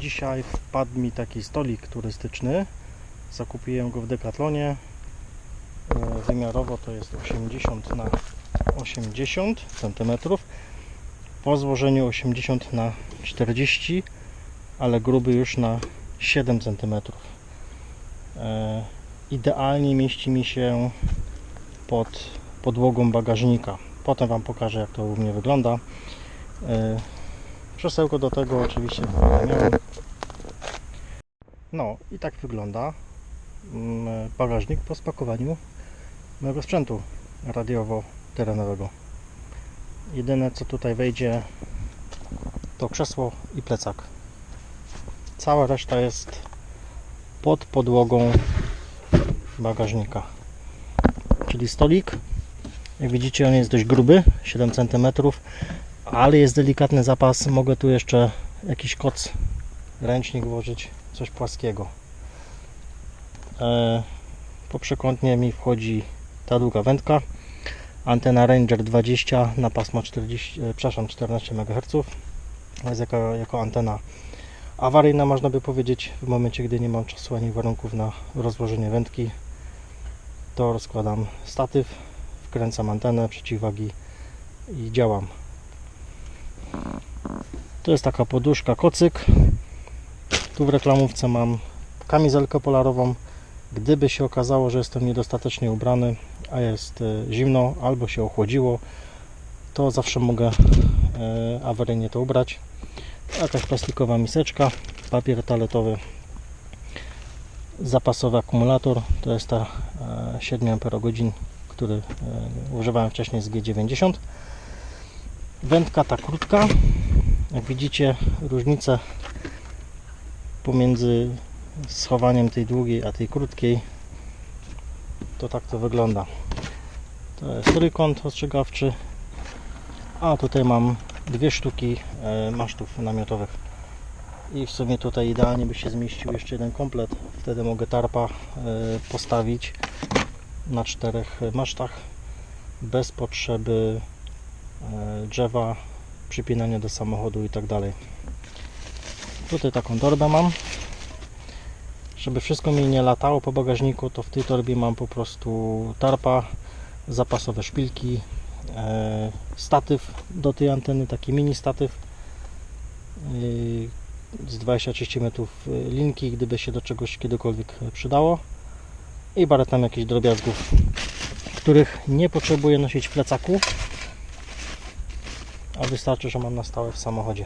dzisiaj wpadł mi taki stolik turystyczny. Zakupiłem go w Decathlonie. E, Wymiarowo to jest 80 na 80 cm. Po złożeniu 80 na 40 ale gruby już na 7 cm. E, Idealnie mieści mi się pod podłogą bagażnika. Potem Wam pokażę jak to u mnie wygląda. Krzesełko do tego oczywiście. No i tak wygląda mm, bagażnik po spakowaniu mojego sprzętu radiowo-terenowego. Jedyne co tutaj wejdzie to krzesło i plecak. Cała reszta jest pod podłogą bagażnika. Czyli stolik. Jak widzicie on jest dość gruby, 7 cm, ale jest delikatny zapas. Mogę tu jeszcze jakiś koc, ręcznik włożyć, coś płaskiego. E, po przekątnie mi wchodzi ta długa wędka. Antena Ranger 20 na pasmo 40, e, przepraszam, 14 MHz. Jest jako, jako antena awaryjna, można by powiedzieć, w momencie, gdy nie mam czasu ani warunków na rozłożenie wędki. To rozkładam statyw, wkręcam antenę, przeciwwagi i działam. To jest taka poduszka kocyk. Tu w reklamówce mam kamizelkę polarową. Gdyby się okazało, że jestem niedostatecznie ubrany, a jest e, zimno albo się ochłodziło, to zawsze mogę e, awaryjnie to ubrać. Jakaś plastikowa miseczka, papier toaletowy, zapasowy akumulator, to jest ta e, 7 Ah, który e, używałem wcześniej z G90. Wędka ta krótka, jak widzicie różnicę pomiędzy schowaniem tej długiej a tej krótkiej to tak to wygląda. To jest trójkąt ostrzegawczy a tutaj mam dwie sztuki e, masztów namiotowych. I w sumie tutaj idealnie by się zmieścił jeszcze jeden komplet. Wtedy mogę tarpa e, postawić na czterech masztach bez potrzeby e, drzewa przypinania do samochodu i tak dalej. Tutaj taką torbę mam. Żeby wszystko mi nie latało po bagażniku, to w tej torbie mam po prostu tarpa, zapasowe szpilki, e, statyw do tej anteny, taki mini statyw e, z 20-30 metrów linki, gdyby się do czegoś kiedykolwiek przydało. I parę tam jakichś drobiazgów, których nie potrzebuję nosić w plecaku, a wystarczy, że mam na stałe w samochodzie.